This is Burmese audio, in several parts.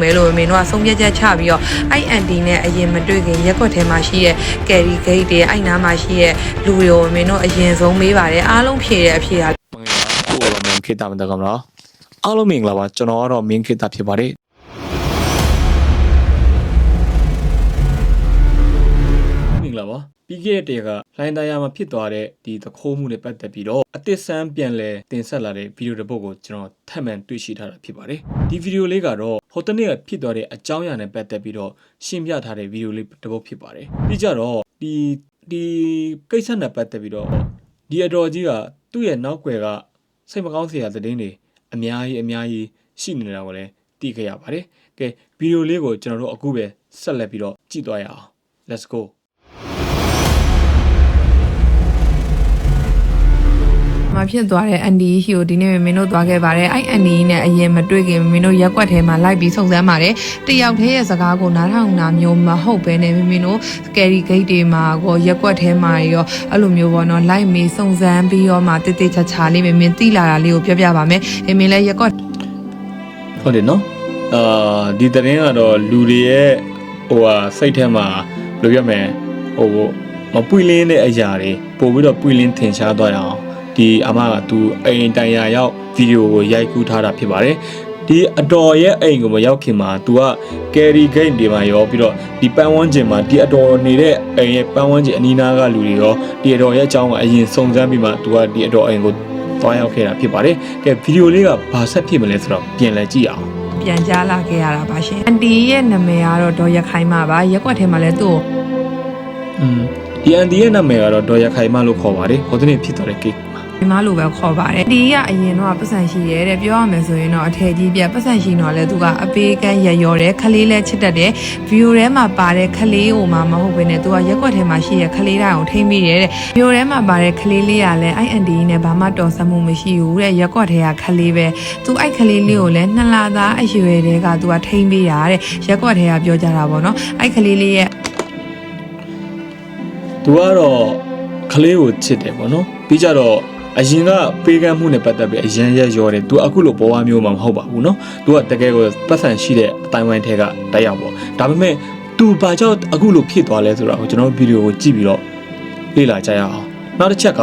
မဲလို့မင်းတို့ကဆုံးဖြတ်ချက်ချပြီးတော့အဲ့အန်တီနဲ့အရင်မတွေ့ခင်ရက်ွက်ထဲမှာရှိတဲ့ကယ်ရီဂိတ်တွေအဲ့နားမှာရှိတဲ့လူတွေကိုမင်းတို့အရင်ဆုံးမေးပါတယ်အားလုံးဖြေတဲ့အဖြေကမင်္ဂလာခုတော့မင်းခေတ္တမတကမလားအားလုံးမင်္ဂလာပါကျွန်တော်ကတော့မင်းခေတ္တဖြစ်ပါတယ် ပါပြီးခဲ့တဲ့တရကလိုင်းတရားမှာဖြစ်သွားတဲ့ဒီသခိုးမှုနဲ့ပတ်သက်ပြီးတော့အသစ်ဆန်းပြန်လဲတင်ဆက်လာတဲ့ဗီဒီယိုတစ်ပုဒ်ကိုကျွန်တော်ထပ်မံတွေ့ရှိထားတာဖြစ်ပါတယ်ဒီဗီဒီယိုလေးကတော့ဟိုတနေ့ကဖြစ်သွားတဲ့အကြောင်းအရာနဲ့ပတ်သက်ပြီးတော့ရှင်းပြထားတဲ့ဗီဒီယိုလေးတစ်ပုဒ်ဖြစ်ပါတယ်ပြီးကြတော့ဒီဒီကိစ္စနဲ့ပတ်သက်ပြီးတော့ဒီအတော်ကြီးကသူ့ရဲ့နောက်ွယ်ကစိတ်မကောင်းစရာသတင်းတွေအများကြီးအများကြီးရှိနေတာကိုလည်းသိခဲ့ရပါတယ်။ကဲဗီဒီယိုလေးကိုကျွန်တော်တို့အခုပဲဆက်လက်ပြီးတော့ကြည့်သွားရအောင်။ Let's go မှာဖြစ်သွားတဲ့အန်ဒီရှိကိုဒီနေ့မင်းတို့သွားခဲ့ပါတယ်အဲ့အန်ဒီနဲ့အရင်မတွေ့ခင်မင်းတို့ရက်ွက်ထဲမှာလိုက်ပြီးစုံစမ်းပါတယ်တယောက်တည်းရဲ့စကားကိုနားထောင်တာမျိုးမဟုတ်ဘဲနဲ့မင်းတို့ကယ်ရီဂိတ်တွေမှာကိုရက်ွက်ထဲမှာရောအဲ့လိုမျိုးပေါ့နော်လိုက်မေးစုံစမ်းပြီးတော့မှတိတိကျကျလေးမင်းမင်းသိလာတာလေးကိုပြောပြပါမယ်အမင်းလည်းရက်ွက်ဟုတ်တယ်နော်။အာဒီသတင်းကတော့လူတွေရဲ့ဟိုဟာစိတ်ထဲမှာဘယ်လိုပြောမလဲဟိုမပွင့်လင်းတဲ့အရာတွေပို့ပြီးတော့ပွင့်လင်းထင်ရှားသွားရအောင် ဒီအမကသူအိမ်တိုင်ယာရောက်ဗီဒီယိုကိုရိုက်ကူးထားတာဖြစ်ပါတယ်။ဒီအတော်ရဲ့အိမ်ကိုမရောက်ခင်မှာ तू က carry gate တွေမှာရောပြီးတော့ဒီပန်းဝန်းကျင်မှာဒီအတော်နေတဲ့အိမ်ရဲ့ပန်းဝန်းကျင်အနီးနားကလူတွေရောဒီအတော်ရဲ့အကြောင်းကအရင်စုံစမ်းပြီးမှ तू ကဒီအတော်အိမ်ကိုသွားရောက်ခဲ့တာဖြစ်ပါတယ်။ကဲဗီဒီယိုလေးကဘာဆက်ဖြစ်မလဲဆိုတော့ပြန်လည်ကြည့်အောင် ပြန်ကြားလာခဲ့ရတာပါရှင်အန်တီရဲ့နာမည်ကတော့ဒေါ်ရခိုင်မပါရက်ွက်ထဲမှာလည်းသူ့ကို อืมဒီအန်ဒီရဲ့နာမည်ကတော့ဒေါ်ရခိုင်မလို့ခေါ်ပါတယ်ဟိုတနေ့ဖြစ်သွားတဲ့ကိတ်မှာ ညီမလိုပဲခေါ်ပါတယ်ဒီကအရင်တော့ပတ်စံရှိရဲတဲ့ပြောရမယ်ဆိုရင်တော့အထည်ကြီးပြပတ်စံရှိတော့လဲသူကအပေးကန်းရရော်တယ်ခလေးလဲချစ်တတ်တယ်ဗီဒီယိုထဲမှာပါတဲ့ခလေးကိုမှမဟုတ်ဘဲနဲ့သူကရက်ွက်ထဲမှာရှိရဲ့ခလေးတိုင်းကိုထိမ့်မိတယ်တဲ့ဗီဒီယိုထဲမှာပါတဲ့ခလေးလေးကလည်းအဲ့အန်ဒီနဲ့ဘာမှတော်ဆမှုမရှိဘူးတဲ့ရက်ွက်ထဲကခလေးပဲသူအဲ့ခလေးလေးကိုလည်းနှစ်လသားအရွယ်တည်းကသူကထိမ့်ပေးတာတဲ့ရက်ွက်ထဲကပြောကြတာပေါ့နော်အဲ့ခလေးလေးရဲ့သူကတော့ကလေးကိုချစ်တယ်ပေါ့နော်ပြီးကြတော့ အရင်ကပေးကမ်းမှုနဲ့ပတ်သက်ပြီးအရန်ရက်ရောတယ်သူအခုလိုပေါ်ဝါမျိုးမှမဟုတ်ပါဘူးเนาะသူကတကယ်ကိုပတ်စံရှိတဲ့အတိုင်းဝိုင်းထဲကတိုက်ရောက်ပေါ့ဒါပေမဲ့သူဘာကြောင့်အခုလိုဖြစ်သွားလဲဆိုတော့ကျွန်တော်ဗီဒီယိုကိုကြည့်ပြီးတော့လေ့လာကြရအောင်နောက်တစ်ချက်က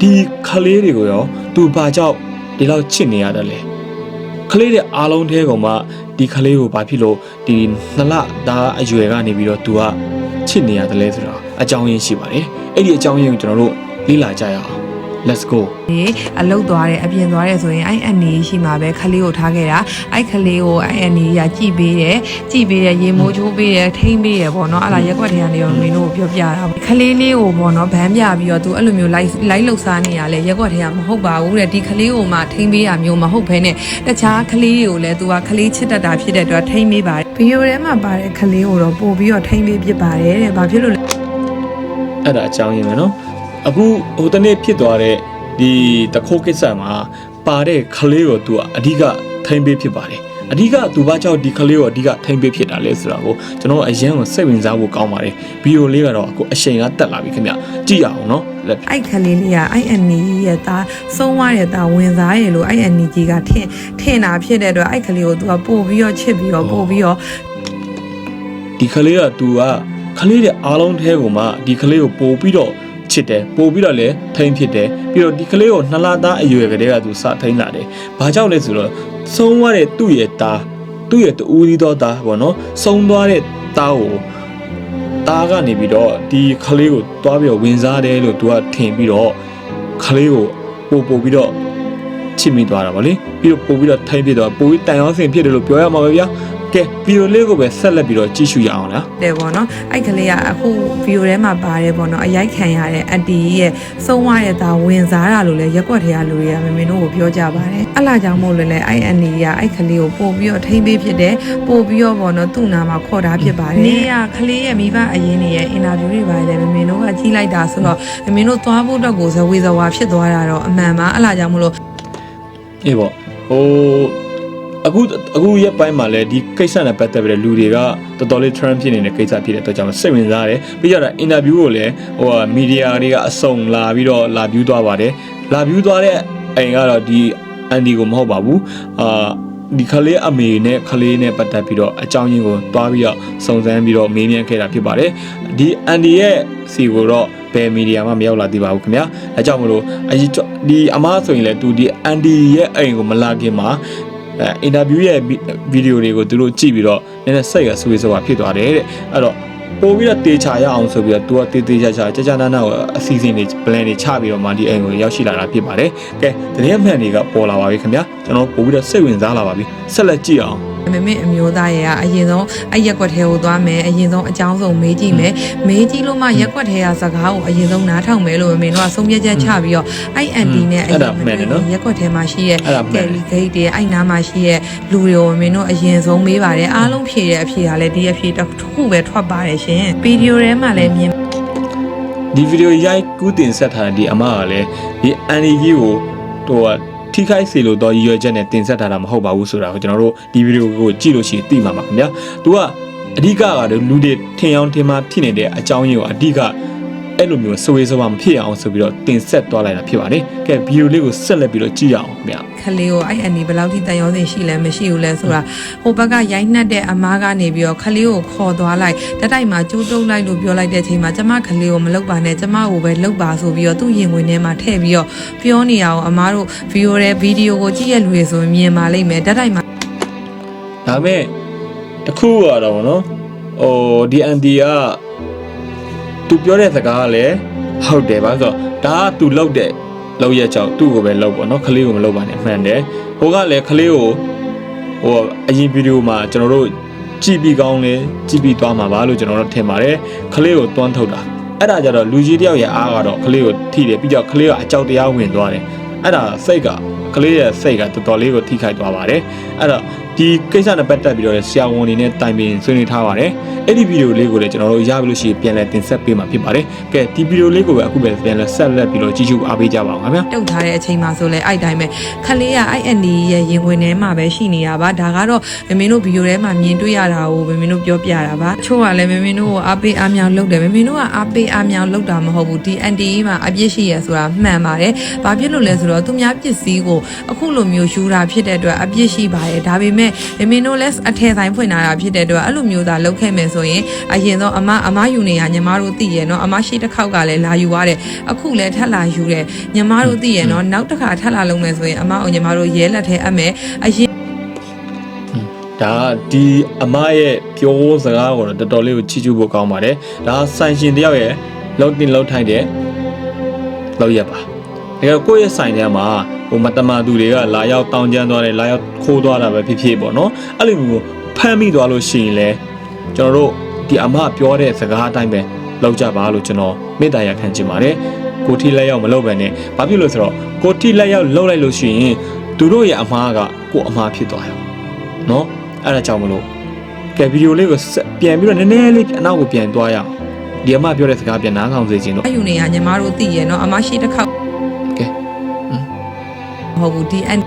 ဒီကလေးတွေကိုရောသူဘာကြောင့်ဒီလောက်ချစ်နေရတယ်လဲ ကလေးတဲ့အားလုံးထဲကောင်မှဒီကလေးကိုဘာဖြစ်လို့ဒီနှစ်လသားအရွယ်ကနေပြီးတော့ तू ကချစ်နေရတယ်လဲဆိုတော့အကြောင်းရင်းရှိပါတယ်အဲ့ဒီအကြောင်းရင်းကိုကျွန်တော်တို့လေ့လာကြရအောင် let's go ဒီအလုတ်သွားတဲ့အပြင်သွားတဲ့ဆိုရင်အဲ့အနေရှိမှာပဲခလေးကိုထားခဲ့တာအဲ့ခလေးကိုအဲ့အနေကကြည်ပေးတယ်ကြည်ပေးတယ်ရေမိုးချိုးပေးတယ်ထိမ့်ပေးတယ်ပေါ့နော်အဲ့ဒါရက်ွက်ထဲကနေရောမင်းတို့ပြောပြတာခလေးလေးကိုပေါ့နော်ဗန်းပြပြီးတော့သူအဲ့လိုမျိုး live live လောက်စားနေရလဲရက်ွက်ထဲကမဟုတ်ပါဘူးတဲ့ဒီခလေးကိုမှထိမ့်ပေးတာမျိုးမဟုတ်ဘဲနဲ့တခြားခလေးတွေကိုလည်းသူကခလေးချစ်တတ်တာဖြစ်တဲ့အတွက်ထိမ့်ပေးပါတယ်ဗီဒီယိုထဲမှာပါတဲ့ခလေးကိုတော့ပို့ပြီးတော့ထိမ့်ပေးဖြစ်ပါတယ်တဲ့ဘာဖြစ်လို့လဲအဲ့ဒါအကြောင်းရင်းပဲနော် အခုဟိုတနေ့ဖြစ်သွားတဲ့ဒီတခိုးကိစ္စမှာပါတဲ့ခလေးကိုသူကအဓိကထိမ့်ပေးဖြစ်ပါတယ်အဓိကသူဘာကြောင့်ဒီခလေးကိုအဓိကထိမ့်ပေးဖြစ်တာလဲဆိုတာကိုကျွန်တော်အရင်ကစိတ်ဝင်စားဖို့ကောင်းပါတယ်ဗီဒီယိုလေးကတော့အခုအချိန်ကတက်လာပြီခင်ဗျကြည့်ရအောင်နော်အဲ့ခလေးလေးကအဲ့အန်နီရဲ့သားဆုံးသွားတဲ့သားဝင်စားရလို့အဲ့အန်နီကြီးကထင်ထင်တာဖြစ်တဲ့အတွက်အဲ့ခလေးကိုသူကပို့ပြီးတော့ချစ်ပြီးတော့ပို့ပြီးတော့ဒီခလေးကသူကခလေးတဲ့အားလုံးထဲကိုမှဒီခလေးကိုပို့ပြီးတော့ ချစ်တယ်ပို့ပြီးတော့လည်းထိမ့်ဖြစ်တယ်ပြီးတော့ဒီကလေးကိုနှစ်လသားအရွယ်ကလေးက तू စထိမ့်လာတယ်ဘာကြောင့်လဲဆိုတော့ဆုံးသွားတဲ့သူ့ရဲ့သားသူ့ရဲ့တူဦးသီးသောသားပေါ့နော်ဆုံးသွားတဲ့သားကိုသားကနေပြီးတော့ဒီကလေးကိုတွားပြီးတော့ဝင်စားတယ်လို့ तू ကထင်ပြီးတော့ကလေးကိုပို့ပို့ပြီးတော့ချစ်မိသွားတာဗောလေပြီးတော့ပို့ပြီးတော့ထိုင်းပြတော့ပို့ပြီးတန်ရောင်းစင်ဖြစ်တယ်လို့ပြောရမှာပဲဗျာ ကဲဗီဒီယိုလေးကိုပဲဆက်လက်ပြီးတော့ကြည့်ရှုရအောင်လားတယ်ပေါ့နော်အဲ့ခလေးကအခုဗီဒီယိုထဲမှာပါတယ်ပေါ့နော်အရိုက်ခံရတဲ့အန်တီရဲ့ဆုံးသွားတဲ့သားဝင်စားတာလို့လည်းရက်ွက်ထဲကလူတွေကမမင်းတို့ကိုပြောကြပါတယ်အဲ့လာကြောင့်မို့လို့လည်းအဲ့အန်နီကအဲ့ခလေးကိုပို့ပြီးတော့ထိမ့်ပေးဖြစ်တယ်ပို့ပြီးတော့ပေါ့နော်သူ့နာမှာခေါ်တာဖြစ်ပါတယ်နေရခလေးရဲ့မိဘအရင်နေရဲ့အင်တာဗျူးတွေပါတယ်မမင်းတို့ကကြီးလိုက်တာဆိုတော့မမင်းတို့သွားဖို့အတွက်ကိုဇဝေဇဝါဖြစ်သွားတာတော့အမှန်ပါအဲ့လာကြောင့်မို့လို့အေးပေါ့ဟို အခုအခုရက်ပိုင်းမှာလည်းဒီကိစ္စနဲ့ပတ်သက်ပြီးတဲ့လူတွေကတော်တော်လေး trend ဖြစ်နေတဲ့ကိစ္စဖြစ်တဲ့အတွက်ကြောင့်စိတ်ဝင်စားတယ်ပြီးကြတော့ interview ကိုလည်းဟိုမီဒီယာတွေကအစုံလာပြီးတော့လာ view သွားပါတယ်လာ view သွားတဲ့အိမ်ကတော့ဒီအန်ဒီကိုမဟုတ်ပါဘူးအာဒီခလေးအမေနဲ့ခလေးနဲ့ပတ်သက်ပြီးတော့အကြောင်းရင်းကိုတွားပြီးတော့စုံစမ်းပြီးတော့မေးမြန်းခဲ့တာဖြစ်ပါတယ်ဒီအန်ဒီရဲ့စီကိုတော့ဘယ်မီဒီယာမှမရောက်လာသေးပါဘူးခင်ဗျာအဲကြောင့်မလို့အဒီဒီအမားဆိုရင်လည်းသူဒီအန်ဒီရဲ့အိမ်ကိုမလာခင်မှာ အဲအင်တာဗျူးရဲ့ဗီဒီယိုတွေကိုသူတို့ကြည့်ပြီးတော့နည်းနည်းစိတ်ကဆွေးဆွာဖြစ်သွားတယ်တဲ့အဲ့တော့ပို့ပြီးတော့တေချာရအောင်ဆိုပြီးတော့သူကတေတေချာချာကြာကြာနာနာကိုအစီအစဉ်တွေ plan တွေချပြီးတော့မှဒီအိမ်ကိုရောက်ရှိလာတာဖြစ်ပါတယ်ကဲတကယ်မှန်တွေကပေါ်လာပါပြီခင်ဗျာကျွန်တော်ပို့ပြီးတော့စိတ်ဝင်စားလာပါပြီဆက်လက်ကြည့်အောင် မမေအမျိုးသားရဲ့ကအရင်ဆုံးအဲ့ရက်ကွက်ထဲကိုသွားမယ်အရင်ဆုံးအကြောင်းဆုံးမေးကြည့်မယ်မေးကြည့်လို့မှရက်ကွက်ထဲကစကားကိုအရင်ဆုံးနားထောင်မယ်လို့မမေတို့ကဆုံးဖြတ်ချက်ချပြီးတော့အဲ့အန်တီနဲ့အဲ့ဒါမှန်တယ်နော်ရက်ကွက်ထဲမှာရှိရဲ့အဲ့ဒါမှန်တယ်ကယ်လီဂိတ်တွေအဲ့နားမှာရှိရဲ့လူတွေကိုမမေတို့အရင်ဆုံးမေးပါတယ်အားလုံးဖြေတဲ့အဖြေကလည်းဒီအဖြေတစ်ခုပဲထွက်ပါတယ်ရှင်ဗီဒီယိုထဲမှာလည်းမြင်ဒီဗီဒီယိုရိုက်ကူးတင်ဆက်ထားတဲ့ဒီအမကလည်းဒီအန်ဒီကြီးကိုဟို ထိခိုက်စေလို့တော့ရည်ရွယ်ချက်နဲ့တင်ဆက်ထားတာမဟုတ်ပါဘူးဆိုတာကိုကျွန်တော်တို့ဒီဗီဒီယိုကိုကြည့်လို့ရှိရင်သိမှာပါခင်ဗျာ။ तू ကအဓိကကတော့လူတွေထင်အောင်ထင်မှာဖြစ်နေတဲ့အကြောင်းရင်းကိုအဓိက အဲ့လိုမျိုးဆွေးဆွားမဖြစ်အောင်ဆိုပြီးတော့တင်ဆက်သွားလိုက်တာဖြစ်ပါတယ်။ကဲဗီဒီယိုလေးကိုဆက်လက်ပြီးတော့ကြည့်ရအောင်ခင်ဗျာ။ခလေးကိုအဲ့အန်ဒီဘယ်လောက်ထိတန်ရောစင်ရှိလဲမရှိဘူးလဲဆိုတာဟိုဘက်ကရိုက်နှက်တဲ့အမားကနေပြီးတော့ခလေးကိုခေါ်သွားလိုက်တက်တိုက်မှာကျိုးတုံးလိုက်လို့ပြောလိုက်တဲ့အချိန်မှာကျမခလေးကိုမလုပ်ပါနဲ့ကျမကိုပဲလုပ်ပါဆိုပြီးတော့သူ့ရင်ဝင်ထဲမှာထည့်ပြီးတော့ပြောနေရအောင်အမားတို့ဗီဒီယိုရဲ့ဗီဒီယိုကိုကြည့်ရလူတွေဆိုရင်မြင်ပါလိမ့်မယ်တက်တိုက်မှာဒါပေမဲ့တခုကတော့ဗောနော်ဟိုဒီအန်တီက သူပြောတဲ့စကားကလည်းဟုတ်တယ်ဗျာဆိုတော့ဒါကသူလောက်တဲ့လောက်ရက်ကြောင့်သူ့ကိုပဲလောက်ပေါ့နော်ခလေးကိုမလောက်ပါနဲ့မှန်တယ်ဟိုကလည်းခလေးကိုဟိုအရင်ဗီဒီယိုမှာကျွန်တော်တို့ကြည့်ပြီးကောင်းလဲကြည့်ပြီးသွားမှာပါလို့ကျွန်တော်တို့ထင်ပါတယ်ခလေးကိုတွန်းထုတ်တာအဲ့ဒါကြတော့လူကြီးတယောက်ရဲ့အားကတော့ခလေးကိုထိတယ်ပြီးတော့ခလေးကအကြောက်တရားဝင်သွားတယ်အဲ့ဒါစိတ်ကကလေးရဲ့စိတ်ကတော်တော်လေးကိုထိခိုက်သွားပါတယ်အဲ့တော့ ဒီကိစ္စနဲ့ပတ်သက်ပြီးတော့ဆရာဝန်တွေနဲ့တိုင်ပင်ဆွေးနွေးထားပါတယ်။အဲ့ဒီဗီဒီယိုလေးကိုလည်းကျွန်တော်တို့ရပြီလို့ရှိရင်ပြန်လည်တင်ဆက်ပေးမှာဖြစ်ပါတယ်။ကဲဒီဗီဒီယိုလေးကိုပဲအခုပဲပြန်လည်ဆက်လက်ပြီးတော့ကြည့်ရှုအားပေးကြပါအောင်ခင်ဗျာတုတ်ထားတဲ့အချိန်မှာဆိုလဲအဲ့တိုင်းပဲခလေးကအဲ့အန်ဒီရဲ့ရင်ဝင်ထဲမှာပဲရှိနေတာပါဒါကတော့မမင်းတို့ဗီဒီယိုထဲမှာမြင်တွေ့ရတာကိုမမင်းတို့ပြောပြတာပါချို့ကလည်းမမင်းတို့ကိုအားပေးအားမြောင်လုပ်တယ်မမင်းတို့ကအားပေးအားမြောင်လုပ်တာမဟုတ်ဘူးဒီအန်တီမှာအပြစ်ရှိရဆိုတာမှန်ပါတယ်ဘာဖြစ်လို့လဲဆိုတော့သူများပစ္စည်းကိုအခုလိုမျိုးယူတာဖြစ်တဲ့အတွက်အပြစ်ရှိပါတယ်ဒါပေမဲ့မမင်းတို့လည်းအထည်ဆိုင်ဖွင့်လာတာဖြစ်တဲ့အတွက်အဲ့လိုမျိုးသာလုပ်ခဲ့မယ်ဆိုရင်အရင်ဆုံးအမအမယူနေရညီမတို့သိရနော်အမရှိတစ်ခေါက်ကလည်းလာယူရတယ်အခုလည်းထပ်လာယူတယ်ညီမတို့သိရနော်နောက်တစ်ခါထပ်လာလုံးမယ်ဆိုရင်အမအောင်ညီမတို့ရဲလက်ထဲအပ်မယ်အရင်ဒါကဒီအမရဲ့ပြောစကားကိုတော့တော်တော်လေးကိုချီးကျူးဖို့ကောင်းပါတယ်။ဒါဆိုင်ရှင်တယောက်ရဲ့လောက်တင်လောက်ထိုက်တဲ့လောက်ရက်ပါ။ ဒါကကိုယ့်ရဲ့ဆိုင်ထဲမှာဟိုမတမာသူတွေကလာရောက်တောင်းကျမ်းသွားတယ်လာရောက်ခိုးသွားတာပဲဖြစ်ဖြစ်ပေါ့နော်။အဲ့လိုမျိုးဖမ်းမိသွားလို့ရှိရင်လည်းကျွန်တော်တို့ဒီအမပြောတဲ့စကားအတိုင်းပဲလောက်ကြပါလို့ကျွန်တော်မေတ္တာရခံချင်ပါတယ်။ကိုထိလက်ရောက်မလုပ်ပဲနဲ့ဘာဖြစ်လို့လဲဆိုတော့ကိုထိလက်ရောက်လှုပ်လိုက်လို့ရှိရင်သူတို့ရဲ့အမားကကိုအမားဖြစ်သွားရော เนาะအဲ့ဒါကြောင့်မလို့ကဲဗီဒီယိုလေးကိုဆက်ပြန်ပြီးတော့နည်းနည်းလေးအနောက်ကိုပြန်သွားရအောင်ဒီအမပြောတဲ့စကားပြန်နားထောင်စေခြင်းတော့ အယူနေရညီမတို့သိရနော်အမရှိတစ်ခေါက် ကဲอืม မဟုတ်ဘူးဒီအန်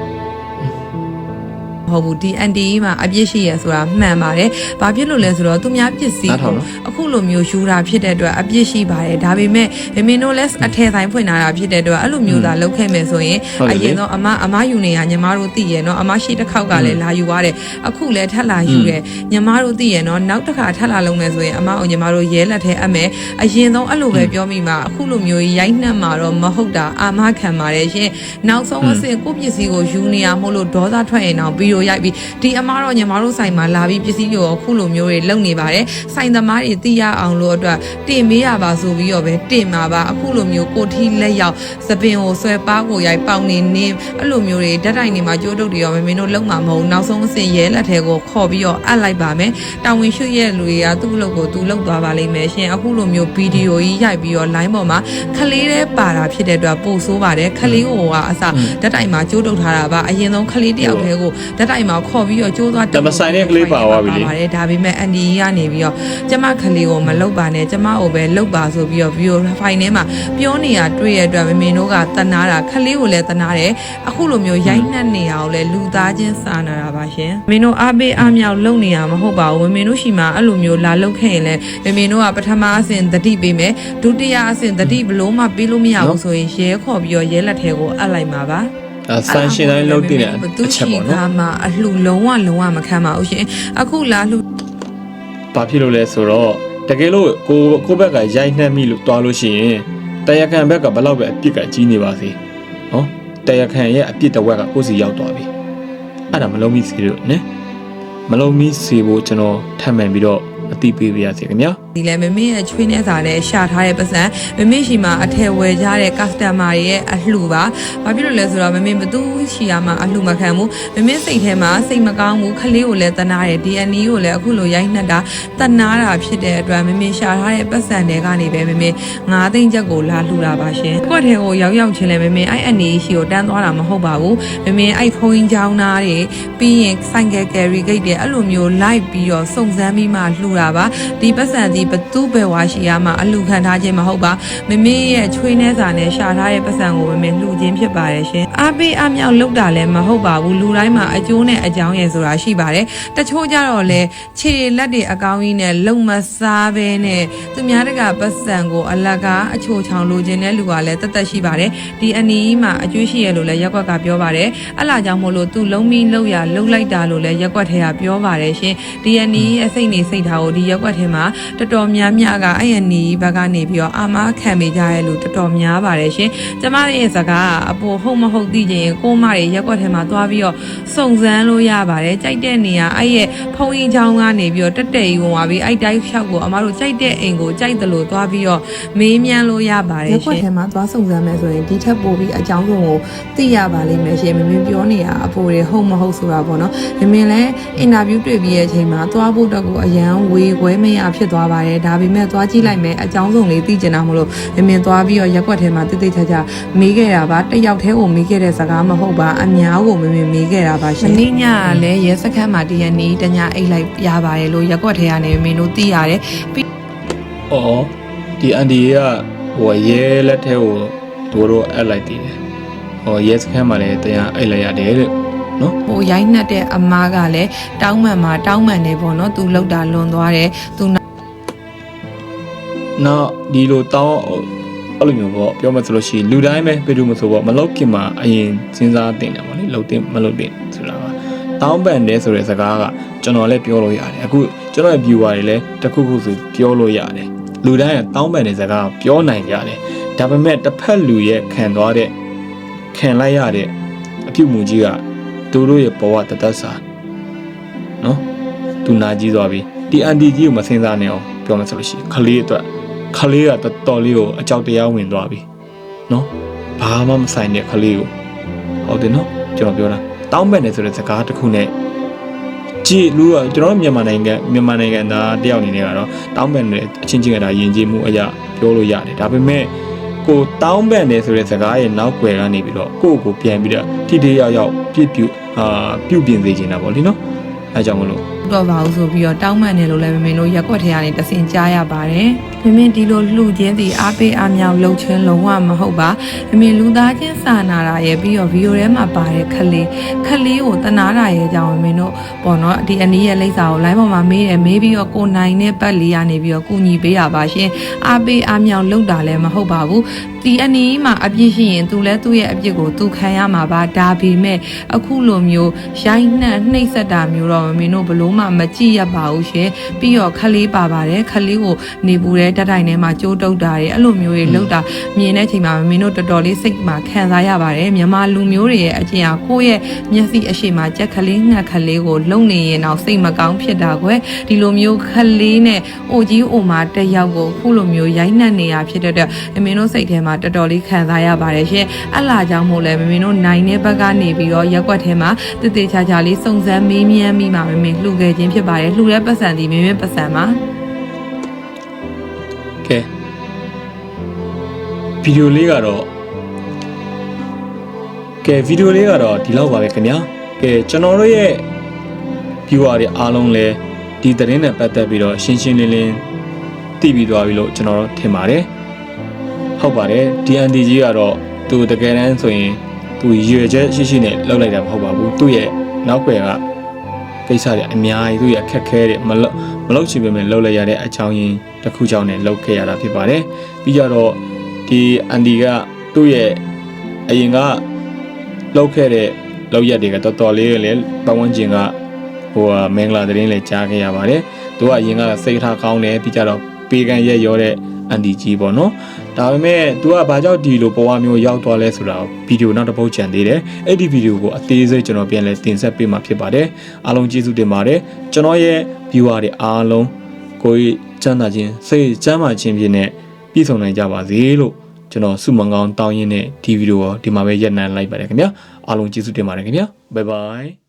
မဟုတ်ဘူးဒီအန်တီမှာအပြစ်ရှိရဆိုတာမှန်ပါတယ်။ဘာဖြစ်လို့လဲဆိုတော့သူများပစ္စည်းနားထောင်ကိုနော်အခုလိုမျိုးယူတာဖြစ်တဲ့အတွက်အပြစ်ရှိပါတယ်။ဒါပေမဲ့မမင်းတို့လည်းအထည်ဆိုင်ဖွင့်လာတာဖြစ်တဲ့အတွက်အဲ့လိုမျိုးသာလုပ်ခဲ့မယ်ဆိုရင်ဟုတ်တယ်အလေရင်ဆုံးအမအမယူနေရညီမတို့သိရနော်အမရှိတစ်ခေါက်ကလည်းလာယူရတယ်။အခုလည်းထပ်လာယူတယ်ညီမတို့သိရနော်နောက်တစ်ခါထပ်လာလုံးမယ်ဆိုရင်အမအောင်ညီမတို့ရဲလက်ထဲအပ်မယ်အရင်ဆုံးအဲ့လိုပဲပြောမိမှာအခုလိုမျိုးရိုက်နှက်မှာတော့မဟုတ်တာအာမခံပါတယ်ရှင်။နောက်ဆုံးအဆင့်ကိုယ့်ပစ္စည်းကိုယူနေရမို့လို့ဒေါသထွက်ရင်တော့ဗီဒီယိုရိုက်ပြီးဒီအမတော့ညီမတို့ဆိုင်မှာလာပြီးပစ္စည်းတွေကိုအခုလိုမျိုးတွေလုပ်နေပါတယ်။ဆိုင်သမားတွေသိရအောင်လို့အတွက်တင်မေးရပါဆိုပြီးတော့ပဲတင်မှာပါအခုလိုမျိုးကိုထီလက်ရောက်သပင်ကိုဆွဲပါးကိုရိုက်ပေါင်နေနေအဲ့လိုမျိုးတွေဓာတ်တိုင်တွေမှာကြိုးတုပ်တွေရောမမင်းတို့လုံမှာမဟုတ်ဘူးနောက်ဆုံးအဆင့်ရဲလက်ထဲကိုခေါ်ပြီးတော့အပ်လိုက်ပါမယ်တာဝန်ရှိရဲ့လူတွေကသူ့အလုပ်ကိုသူလုပ်သွားပါလိမ့်မယ်ရှင်အခုလိုမျိုးဗီဒီယိုကြီးရိုက်ပြီးတော့ line ပေါ်မှာခလေးတဲ့ပါတာဖြစ်တဲ့အတွက်ပို့ဆိုးပါတယ်ခလေးကိုကအစဓာတ်တိုင်မှာကြိုးတုပ်ထားတာပါအရင်ဆုံးခလေးတယောက်တည်းကိုဓာတ်တိုင်မှာခေါ်ပြီးတော့ကြိုးသွားဒါမဆိုင်တဲ့ကလေးပါသွားပြီလေပါတယ်ဒါပေမဲ့အန်ဒီကနေပြီးတော့ကျမခလေးကိုမလုပ်ပါနဲ့ကျမကိုပဲလုပ်ပါဆိုပြီးတော့ဗီဒီယိုဖိုင်ထဲမှာပြောနေတာတွေ့ရတဲ့အတွက်မမင်းတို့ကတနာတာခလေးကိုလည်းတနာတယ်အခုလိုမျိုးရိုက်နှက်နေရအောင်လဲလူသားချင်းစာနာတာပါရှင်မင်းတို့အားပေးအားမြောက်လုပ်နေရမှာမဟုတ်ပါဘူးမင်းတို့ရှိမှအဲ့လိုမျိုးလာလုပ်ခဲ့ရင်လည်းမမင်းတို့ကပထမအဆင့်တတိပေးမယ်ဒုတိယအဆင့်တတိဘလို့မှပေးလို့မရဘူးဆိုရင်ရဲခေါ်ပြီးတော့ရဲလက်ထဲကိုအပ်လိုက်မှာပါအဲ ဆန်ရှင်တိုင်းလုံးတင်တဲ့အချက်ပေါ့နော်ဒါမှအလှလုံးဝလုံးဝမခံပါဘူးရှင်အခုလာလှဘာဖြစ်လို့လဲဆိုတော့တကယ်လို့ကိုကိုဘက်ကရိုက်နှက်မိလို့တွားလို့ရှိရင်တရားခံဘက်ကဘယ်လောက်ပဲအပြစ်ကကြီးနေပါစေနော်တရားခံရဲ့အပြစ်တစ်ဝက်ကကိုယ်စီရောက်သွားပြီအဲ့ဒါမလုံးမိစေလို့နဲမလုံးမိစေဖို့ကျွန်တော်ထပ်မှန်ပြီးတော့အတိပေးပါရစေခင်ဗျာဒီလဲမမေရဲ့ချွေးနေစာနဲ့ရှာထားတဲ့ပတ်စံမမေရှိမှာအထည်ဝယ်ကြတဲ့ customer တွေရဲ့အလှပါဘာဖြစ်လို့လဲဆိုတော့မမေဘသူရှိရမှာအလှမခံဘူးမမေစိတ်ထဲမှာစိတ်မကောင်းဘူးခလေးကိုလည်းတနာတယ် DNA ကိုလည်းအခုလိုရိုက်နှက်တာတနာတာဖြစ်တဲ့အတွက်မမေရှာထားတဲ့ပတ်စံတွေကနေပဲမမေ9သိန်းချက်ကိုလာလှူတာပါရှင်ကွက်ထဲကိုရောက်ရောက်ချင်းလဲမမေအဲ့အနေရှိကိုတန်းသွားတာမဟုတ်ပါဘူးမမေအဲ့ဖုန်းကြောင်းသားတွေပြီးရင်ဆိုင်ကယ်ကယ်ရီဂိတ်တွေအဲ့လိုမျိုးလိုက်ပြီးတော့စုံစမ်းပြီးမှလှူတာပါဒီပတ်စံဒီဘသူပဲဝါရှိရမှာအလှခံထားခြင်းမဟုတ်ပါမမေရဲ့ချွေးနှဲစာနဲ့ရှာထားတဲ့ပတ်စံကိုမမေလှူခြင်းဖြစ်ပါတယ်ရှင်အားပေးအမြောက်လောက်တာလည်းမဟုတ်ပါဘူးလူတိုင်းမှာအကျိုးနဲ့အကြောင်းရယ်ဆိုတာရှိပါတယ်တချို့ကြတော့လေခြေလက်တွေအကောင်းကြီးနဲ့လုံမစားဘဲနဲ့သူများတကပတ်စံကိုအလကားအချိုချောင်လိုချင်တဲ့လူကလည်းတသက်ရှိပါတယ်ဒီအနီးမှာအကျွေးရှိရလို့လည်းရက်ကွက်ကပြောပါတယ်အဲ့လာကြောင့်မို့လို့သူလုံးမီလောက်ရလှုပ်လိုက်တာလို့လည်းရက်ကွက်ထဲကပြောပါတယ်ရှင်ဒီအနီးရဲ့စိတ်နေစိတ်ထားကိုဒီရက်ကွက်ထဲမှာတော်တော်များများကအဲ့အနီးဘက်ကနေပြီးတော့အာမခံမိကြရဲ့လို့တော်တော်များပါတယ်ရှင်ကျမတို့ရဲ့စကားကအပေါ်ဟုတ်မဟုတ်သိချင်ရင်ကိုမတွေရက်ကွက်ထဲမှာသွားပြီးတော့စုံစမ်းလို့ရပါတယ်ကြိုက်တဲ့နေရာအဲ့ရဲ့ဖုံရင်ချောင်းကနေပြီးတော့တက်တက်ကြီးဝင်သွားပြီးအဲ့တိုင်းလျှောက်ကိုအမတို့ကြိုက်တဲ့အိမ်ကိုကြိုက်တယ်လို့သွားပြီးတော့မေးမြန်းလို့ရပါတယ်ရှင်ရက်ကွက်ထဲမှာသွားစုံစမ်းမယ်ဆိုရင်ဒီထက်ပိုပြီးအကြောင်းစုံကိုသိရပါလိမ့်မယ်ရှင်မင်းပြောနေတာအပေါ်တွေဟုတ်မဟုတ်ဆိုတာပေါ့နော်မင်းလည်းအင်တာဗျူးတွေ့ပြီးရဲ့အချိန်မှာသွားဖို့တော့ကိုအရန်ဝေခွဲမရဖြစ်သွားပါတယ်ဒါပေမဲ့သွားကြည့်လိုက်မယ်အကြောင်းစုံလေးသိကျင်တာမလို့မင်းသွားပြီးတော့ရက်ကွက်ထဲမှာတိတိကျကျမေးခဲ့တာပါတစ်ယောက်တည်းကိုမေးခဲ့တဲ့စကားမဟုတ်ပါအများကိုမင်းမေးခဲ့တာပါရှင်မင်းညကလည်းရဲစခန်းမှာတရနေ့တညအိတ်လိုက်ရပါတယ်လို့ရက်ကွက်ထဲကနေမင်းတို့သိရတယ်ပြီး။အော်ဒီအန်ဒီကဟိုရဲလက်ထဲကိုတို့တော့အပ်လိုက်တည်တယ်။ဟောရဲစခန်းမှာလည်းတရားအိတ်လိုက်ရတယ်တဲ့နော်ဟိုရိုက်နှက်တဲ့အမားကလည်းတောင်းမှန်မှာတောင်းမှန်နေပေါ့နော်သူလောက်တာလွန်သွားတယ်သူ။ နောက်ဒီလိုတောင်းအဲ့လိုမျိုးပေါ့ပြောမှဆိုလို့ရှိရင်လူတိုင်းပဲဘယ်လိုမဆိုပေါ့မလောက်ခင်မှာအရင်စဉ်းစားတင်တယ်ပေါ့လေလောက်တင်မလောက်တင်ဆိုတာပါ။တောင်းပန်တယ်ဆိုတဲ့စကားကကျွန်တော်လည်းပြောလို့ရတယ်။အခုကျွန်တော်ရဲ့ viewer တွေလည်းတစ်ခုခုဆိုပြောလို့ရတယ်။လူတိုင်းကတောင်းပန်တဲ့စကားကိုပြောနိုင်ကြတယ်။ဒါပေမဲ့တစ်ဖက်လူရဲ့ခံသွားတဲ့ခံလိုက်ရတဲ့အပြုတ်မှုကြီးကသူတို့ရဲ့ဘဝတသက်စာနော်သူနာကြီးသွားပြီဒီအန်တီကြီးကိုမစင်စားနဲ့အောင်ပြောမှဆိုလို့ရှိရင်ခလေးအတွက် ခလေးကတော်တော်လေးကိုအကြောက်တရားဝင်သွားပြီနော်ဘာမှမဆိုင်တဲ့ခလေးကိုဟုတ်တယ်နော်ကျွန်တော်ပြောတာတောင်းပန်တယ်ဆိုတဲ့စကားတစ်ခုနဲ့ကြည့်လူကကျွန်တော်တို့မြန်မာနိုင်ငံမြန်မာနိုင်ငံသားတယောက်အနေနဲ့ကတော့တောင်းပန်တဲ့အချင်းချင်းကဒါယဉ်ကျေးမှုအရာပြောလို့ရတယ်ဒါပေမဲ့ကိုတောင်းပန်တယ်ဆိုတဲ့စကားရဲ့နောက်ွယ်ကနေပြီးတော့ကိုယ့်ကိုပြန်ပြီးတော့ထိထိရောက်ရောက်ပြစ်ပြအာပြုတ်ပြင်စေချင်တာပေါ့လीနော်အဲကြောင့်မလို့ တော့ပါဘူးဆိုပြီးတော့တောင်းမှန်တယ်လို့လည်းမမင်းတို့ရက်ကွက်ထဲကနေတဆင်ကြားရပါတယ်မမင်းဒီလိုလှူခြင်းဒီအားပေးအားမြောက်လှုပ်ခြင်းလုံးဝမဟုတ်ပါမမင်းလူသားချင်းစာနာတာရဲ့ပြီးတော့ဗီဒီယိုထဲမှာပါတဲ့ခလေးခလေးကိုတနာတာရဲ့အကြောင်းမမင်းတို့ပေါ့နော်ဒီအနည်းရဲ့လိပ်စာကို line ပေါ်မှာမေးတယ်မေးပြီးတော့ကိုနိုင်တဲ့ပတ်လေးကနေပြီးတော့ကူညီပေးရပါရှင်အားပေးအားမြောက်လှုပ်တာလည်းမဟုတ်ပါဘူးဒီအနီးမှာအပြစ်ရှိရင်သူလည်းသူ့ရဲ့အပြစ်ကိုသူခံရမှာပါဒါပေမဲ့အခုလိုမျိုးရိုင်းနှက်နှိပ်စက်တာမျိုးတော့မမင်းတို့ဘလို့မှမကြည့်ရပါဘူးရှင်ပြီးတော့ခလေးပါပါတယ်ခလေးကိုနေပူတဲ့တက်တိုင်ထဲမှာကြိုးတုပ်တာတွေအဲ့လိုမျိုးတွေလောက်တာမြင်တဲ့အချိန်မှာမမင်းတို့တော်တော်လေးစိတ်မှာခံစားရပါတယ်မြန်မာလူမျိုးတွေရဲ့အကျင့်ဟာကိုယ့်ရဲ့မျက်စိအရှိမကြက်ခလေးငှက်ခလေးကိုလုံနေရင်တော့စိတ်မကောင်းဖြစ်တာကွယ်ဒီလိုမျိုးခလေးနဲ့အိုကြီးအိုမာတက်ရောက်ကိုခုလိုမျိုးရိုင်းနှက်နေရဖြစ်တဲ့အတွက်မမင်းတို့စိတ်ထဲမှာတော်တော်လေးခံစားရပါတယ်ရှင်အဲ့လာကြောင့်မို့လဲမမင်းတို့နိုင်တဲ့ဘက်ကနေပြီးတော့ရက်ွက်ထဲမှာတည်တည်ချာချာလေးစုံစမ်းမေးမြန်းပြီးမှမမင်းလှူခဲ့ခြင်းဖြစ်ပါတယ်လှူတဲ့ပတ်စံဒီမင်းမင်းပတ်စံပါကဲဗီဒီယိုလေးကတော့ကဲဗီဒီယိုလေးကတော့ဒီလောက်ပါပဲခင်ဗျာကဲကျွန်တော်တို့ရဲ့ viewer တွေအားလုံးလည်းဒီသတင်းနဲ့ပတ်သက်ပြီးတော့ရှင်းရှင်းလင်းလင်းသိပြီးသွားပြီလို့ကျွန်တော်တို့ထင်ပါတယ်ဟုတ်ပါတယ် DND ကြီးကတော့သူတကယ်တမ်းဆိုရင်သူရွေချက်ရှိရှိနဲ့လောက်လိုက်တာမဟုတ်ပါဘူးသူ့ရဲ့နောက်ွယ်က ကိစ္စတွေအများကြီးသူ့ရဲ့အခက်ခဲတွေမလောက်မလောက်ချင်ပေမဲ့လောက်လိုက်ရတဲ့အချောင်းရင်းတစ်ခုကြောင့်လည်းလောက်ခဲ့ရတာဖြစ်ပါတယ်ပြီးကြတော့ဒီအန်ဒီကသူ့ရဲ့အရင်ကလောက်ခဲ့တဲ့လောက်ရက်တွေကတော်တော်လေးလည်းပတ်ဝန်းကျင်ကဟိုဟာမင်္ဂလာသတင်းလည်းကြားခဲ့ရပါတယ်သူကအရင်ကစိတ်ထားကောင်းတယ်ပြီးကြတော့ပေးကမ်းရက်ရောတဲ့ အန်တီကြီးပေါ့နော်ဒါပေမဲ့သူကဘာကြောင့်ဒီလိုဘဝမျိုးရောက်သွားလဲဆိုတာဗီဒီယိုနောက်တစ်ပုတ်ချန်သေးတယ်အဲ့ဒီဗီဒီယိုကိုအသေးစိတ်ကျွန်တော်ပြန်လဲတင်ဆက်ပေးမှာဖြစ်ပါတယ်အားလုံးကျေးဇူးတင်ပါတယ်ကျွန်တော်ရဲ့ viewer တွေအားလုံးကိုယ်ချမ်းသာခြင်းစိတ်ချမ်းသာခြင်းဖြင့်နဲ့ပြည့်စုံနိုင်ကြပါစေလို့ကျွန်တော်ဆုမွန်ကောင်းတောင်းရင်းနဲ့ဒီဗီဒီယိုကိုဒီမှာပဲရပ်နံလိုက်ပါတယ်ခင်ဗျာအားလုံးကျေးဇူးတင်ပါတယ်ခင်ဗျာဘိုင်ဘိုင်